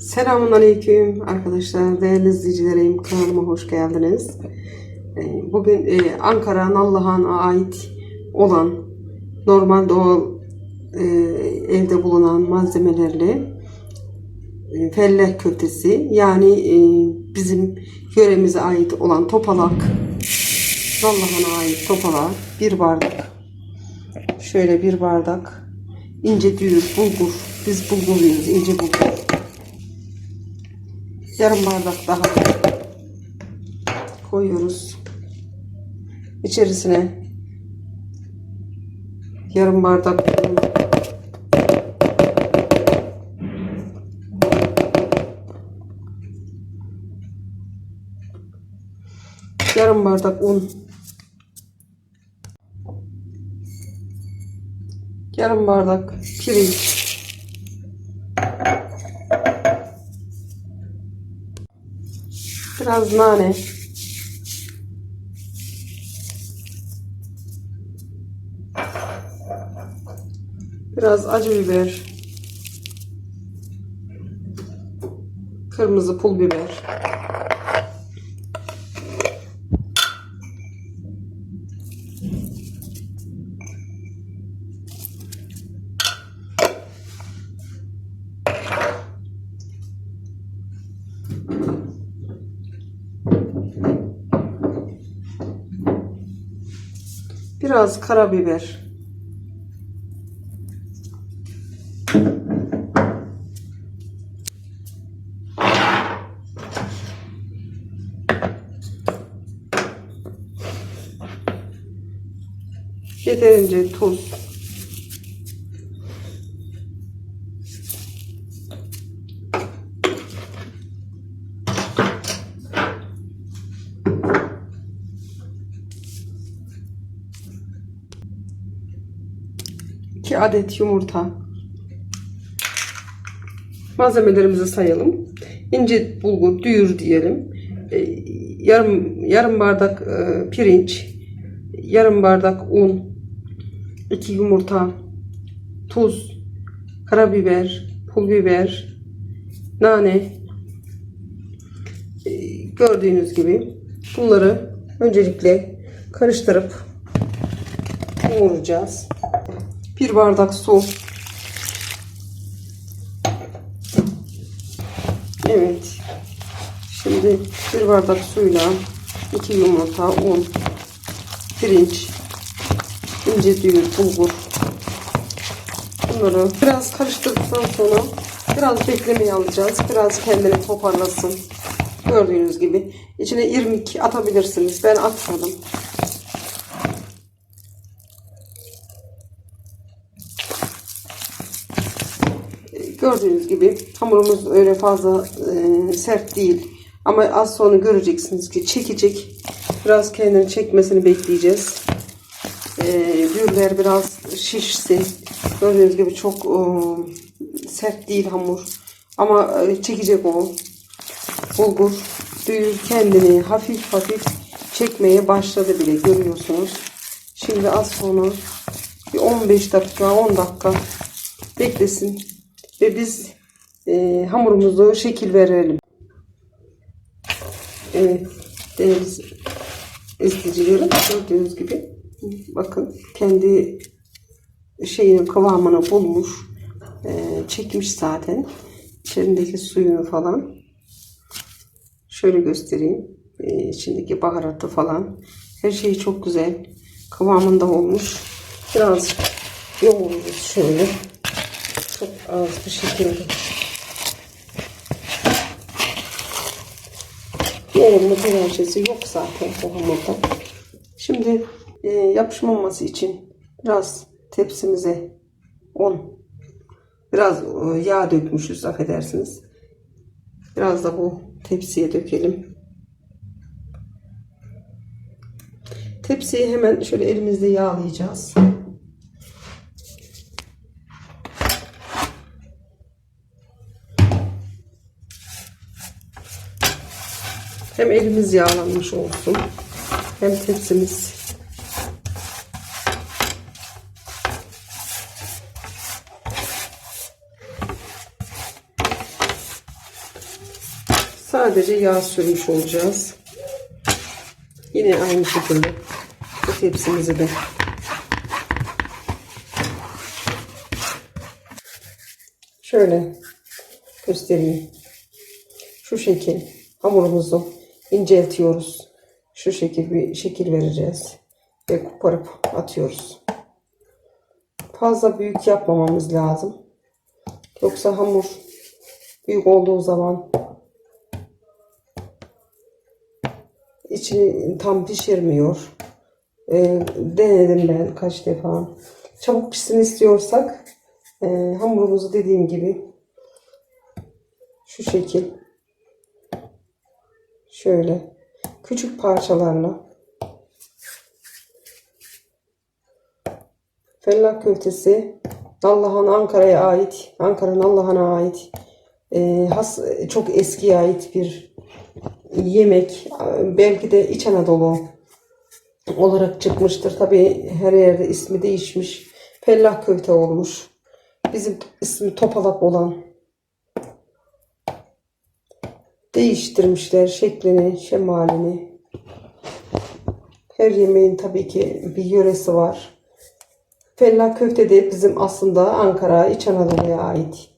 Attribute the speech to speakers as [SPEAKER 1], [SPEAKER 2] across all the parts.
[SPEAKER 1] Selamun Aleyküm arkadaşlar, değerli izleyicilerim. Kanalıma hoş geldiniz. Ee, Bugün e, Ankara Nallıhan'a ait olan normal doğal e, evde bulunan malzemelerle e, felleh köftesi yani bizim yöremize ait olan topalak Nallıhan'a ait topalak bir bardak şöyle bir bardak ince düğür bulgur biz bulgur yiyoruz ince bulgur yarım bardak daha koyuyoruz. İçerisine yarım bardak yarım bardak un. Yarım bardak pirinç Biraz nane. Biraz acı biber. Kırmızı pul biber. Biraz karabiber. Yeterince tuz. Adet yumurta. Malzemelerimizi sayalım. İnce bulgur, düğür diyelim. Ee, yarım yarım bardak e, pirinç, yarım bardak un, iki yumurta, tuz, karabiber, pul biber, nane. Ee, gördüğünüz gibi bunları öncelikle karıştırıp yoğuracağız. Bir bardak su. Evet. Şimdi bir bardak suyla iki yumurta, un, pirinç, ince düğür, bulgur. Bunları biraz karıştırdıktan sonra biraz beklemeye alacağız. Biraz kendini toparlasın. Gördüğünüz gibi. içine irmik atabilirsiniz. Ben atmadım. Gördüğünüz gibi hamurumuz öyle fazla e, sert değil. Ama az sonra göreceksiniz ki çekecek. Biraz kendini çekmesini bekleyeceğiz. E, gürler biraz şişsin. Gördüğünüz gibi çok e, sert değil hamur. Ama e, çekecek o. Bulgur düğür kendini hafif hafif çekmeye başladı bile görüyorsunuz. Şimdi az sonra bir 15 dakika 10 dakika beklesin ve biz e, hamurumuzu şekil verelim. Evet değerli izleyicilerim gördüğünüz gibi bakın kendi şeyini kıvamını bulmuş e, çekmiş zaten. İçerindeki suyunu falan şöyle göstereyim. E, içindeki baharatı falan. Her şey çok güzel. Kıvamında olmuş. Biraz yoğururuz şöyle az bir şekilde. Yoğunlu güvencesi yok zaten bu hamurda. Şimdi e, yapışmaması için biraz tepsimize un, biraz e, yağ dökmüşüz affedersiniz. Biraz da bu tepsiye dökelim. Tepsiyi hemen şöyle elimizde yağlayacağız. Hem elimiz yağlanmış olsun. Hem tepsimiz Sadece yağ sürmüş olacağız. Yine aynı şekilde bu tepsimizi de şöyle göstereyim. Şu şekil hamurumuzu inceltiyoruz. Şu şekil bir şekil vereceğiz ve koparıp atıyoruz. Fazla büyük yapmamamız lazım. Yoksa hamur büyük olduğu zaman içini tam pişirmiyor. Ee, denedim ben kaç defa. Çabuk pişsin istiyorsak e, hamurumuzu dediğim gibi şu şekil şöyle küçük parçalarla fellah köftesi Nallıhan Ankara'ya ait Ankara Nallıhan'a ait e, has, çok eskiye ait bir yemek belki de İç Anadolu olarak çıkmıştır. Tabi her yerde ismi değişmiş. Fellah köfte olmuş. Bizim ismi topalak olan. Değiştirmişler şeklini, şemalini. Her yemeğin tabii ki bir yöresi var. Fellah köfte de bizim aslında Ankara, İç Anadolu'ya ait.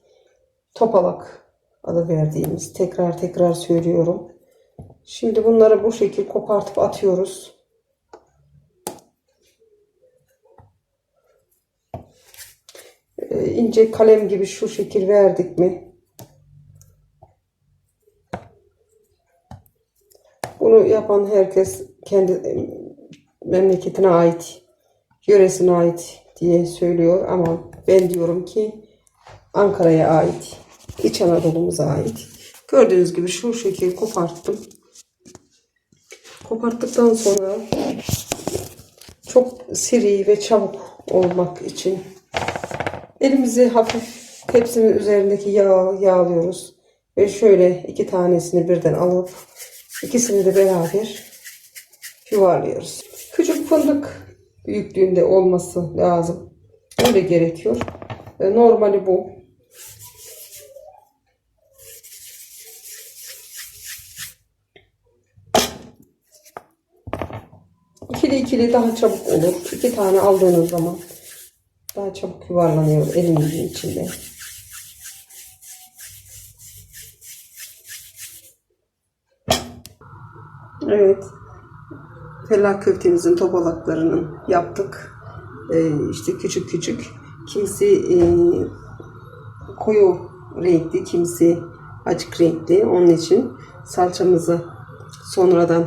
[SPEAKER 1] Topalak adı verdiğimiz. Tekrar tekrar söylüyorum. Şimdi bunları bu şekil kopartıp atıyoruz. Ee, ince kalem gibi şu şekil verdik mi? Bunu yapan herkes kendi memleketine ait, yöresine ait diye söylüyor ama ben diyorum ki Ankara'ya ait, İç Anadolu'muza ait. Gördüğünüz gibi şu şekil koparttım. Koparttıktan sonra çok seri ve çabuk olmak için elimizi hafif tepsinin üzerindeki yağ yağlıyoruz ve şöyle iki tanesini birden alıp ikisini de beraber yuvarlıyoruz. Küçük fındık büyüklüğünde olması lazım. Öyle gerekiyor. E, Normali bu. İkili ikili daha çabuk olur. İki tane aldığınız zaman daha çabuk yuvarlanıyor elinizin içinde. Evet. Fellah köftemizin topalaklarını yaptık. Ee, işte küçük küçük. Kimisi e, koyu renkli, kimisi açık renkli. Onun için salçamızı sonradan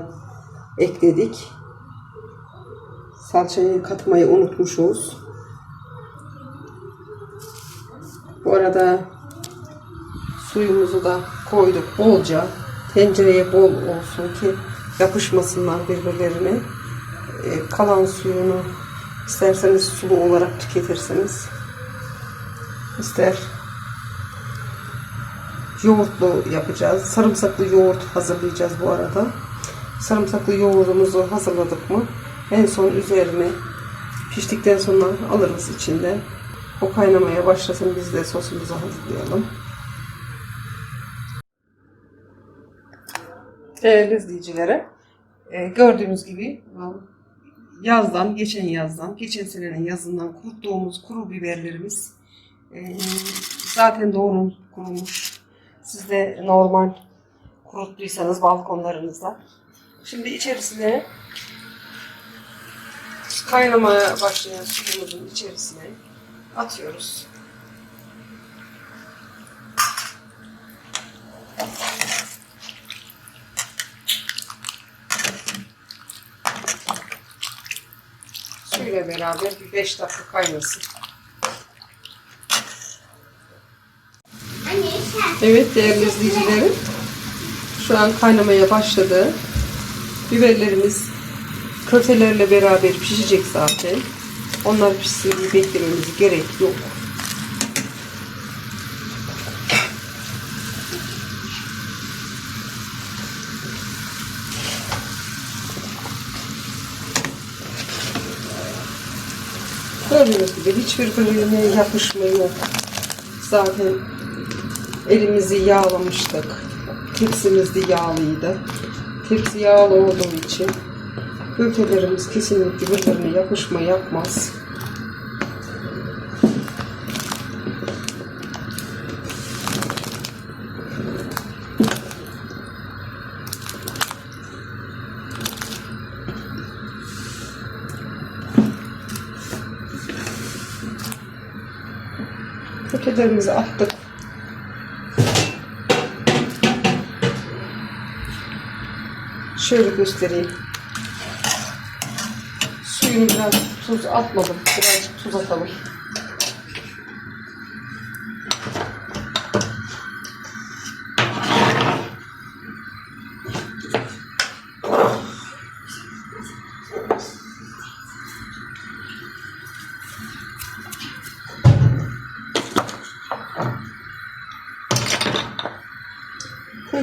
[SPEAKER 1] ekledik. Salçayı katmayı unutmuşuz. Bu arada suyumuzu da koyduk bolca. Tencereye bol olsun ki yapışmasınlar birbirlerine. Ee, kalan suyunu isterseniz sulu olarak tüketirsiniz. İster yoğurtlu yapacağız. Sarımsaklı yoğurt hazırlayacağız bu arada. Sarımsaklı yoğurdumuzu hazırladık mı en son üzerine piştikten sonra alırız içinde. O kaynamaya başlasın biz de sosumuzu hazırlayalım. Değerli izleyicilere e, gördüğünüz gibi yazdan, geçen yazdan, geçen senenin yazından kuruttuğumuz kuru biberlerimiz e, zaten doğru kurumuş. Siz de normal kuruttuysanız balkonlarınızda. Şimdi içerisine kaynamaya başlayan suyumuzun içerisine atıyoruz. Suyla beraber bir 5 dakika kaynasın. Evet değerli izleyicilerim. Şu an kaynamaya başladı. Biberlerimiz köftelerle beraber pişecek zaten. Onlar pişsin diye beklememiz gerek yok. Gördüğünüz gibi hiçbir birbirine yapışma yok. Zaten elimizi yağlamıştık. tepsimiz de yağlıydı. Tepsi yağlı olduğu için köftelerimiz kesinlikle birbirine yapışma yapmaz. Köftelerimizi attık. Şöyle göstereyim. Suyunu biraz tuz atmadım. Birazcık tuz atalım.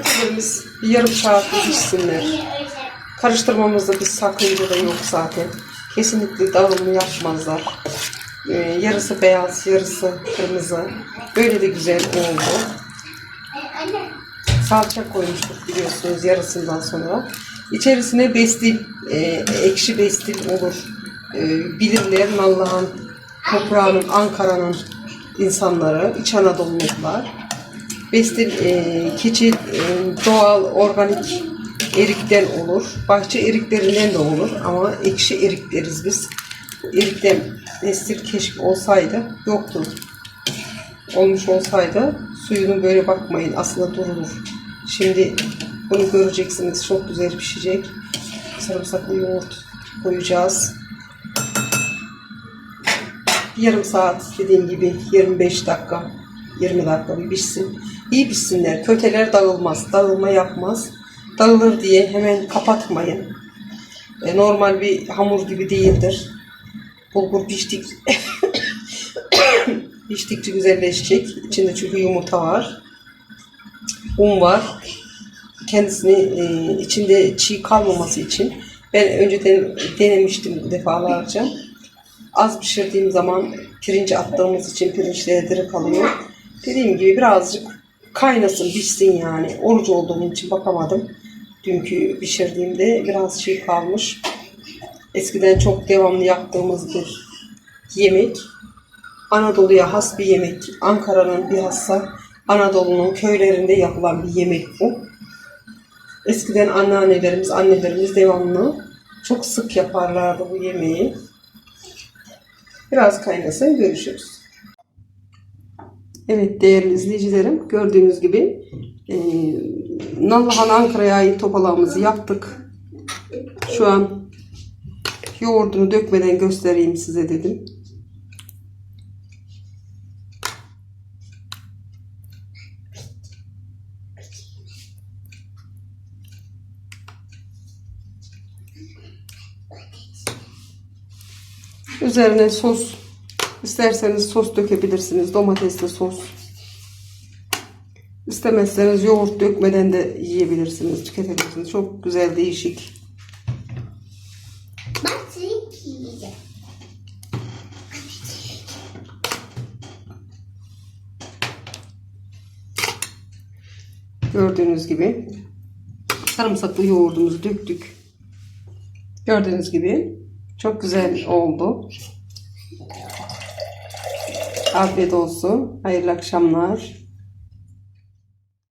[SPEAKER 1] Köftelerimiz bir yarım saat pişsinler. Karıştırmamızda bir sakınca da yok zaten. Kesinlikle dağılımı yapmazlar. Ee, yarısı beyaz, yarısı kırmızı. Böyle de güzel oldu. Salça koymuştuk biliyorsunuz yarısından sonra. İçerisine bestil, e, ekşi bestil olur. E, bilirler Allah'ın toprağının, Ankara'nın insanları, İç Anadolu'lular. Bestil e, keçi e, doğal organik erikten olur. Bahçe eriklerinden de olur ama ekşi erik deriz biz. Erikten bestil keşke olsaydı yoktu. Olmuş olsaydı suyunu böyle bakmayın aslında durulur. Şimdi bunu göreceksiniz çok güzel pişecek. Sarımsaklı yoğurt koyacağız. Yarım saat dediğim gibi 25 dakika 20 dakika bir pişsin. İyi pişsinler. Köteler dağılmaz. Dağılma yapmaz. Dağılır diye hemen kapatmayın. E, normal bir hamur gibi değildir. Bulgur piştik piştikçe güzelleşecek. İçinde çünkü yumurta var. Un var. Kendisini e, içinde çiğ kalmaması için ben önceden denemiştim defalarca. Az pişirdiğim zaman pirinci attığımız için pirinçleri diri kalıyor. Dediğim gibi birazcık kaynasın, pişsin yani. Oruç olduğum için bakamadım. Dünkü pişirdiğimde biraz şey kalmış. Eskiden çok devamlı yaptığımız bir yemek. Anadolu'ya has bir yemek. Ankara'nın bilhassa Anadolu'nun köylerinde yapılan bir yemek bu. Eskiden anneannelerimiz, annelerimiz devamlı çok sık yaparlardı bu yemeği. Biraz kaynasın görüşürüz. Evet değerli izleyicilerim gördüğünüz gibi e, Nallıhan Ankara'ya ait topalağımızı yaptık. Şu an yoğurdunu dökmeden göstereyim size dedim. Üzerine sos isterseniz sos dökebilirsiniz. Domatesli sos. İstemezseniz yoğurt dökmeden de yiyebilirsiniz, tüketebilirsiniz. Çok güzel, değişik.
[SPEAKER 2] Yiyeceğim.
[SPEAKER 1] Gördüğünüz gibi sarımsaklı yoğurdumuzu döktük. Gördüğünüz gibi çok güzel oldu. Afiyet olsun. Hayırlı akşamlar.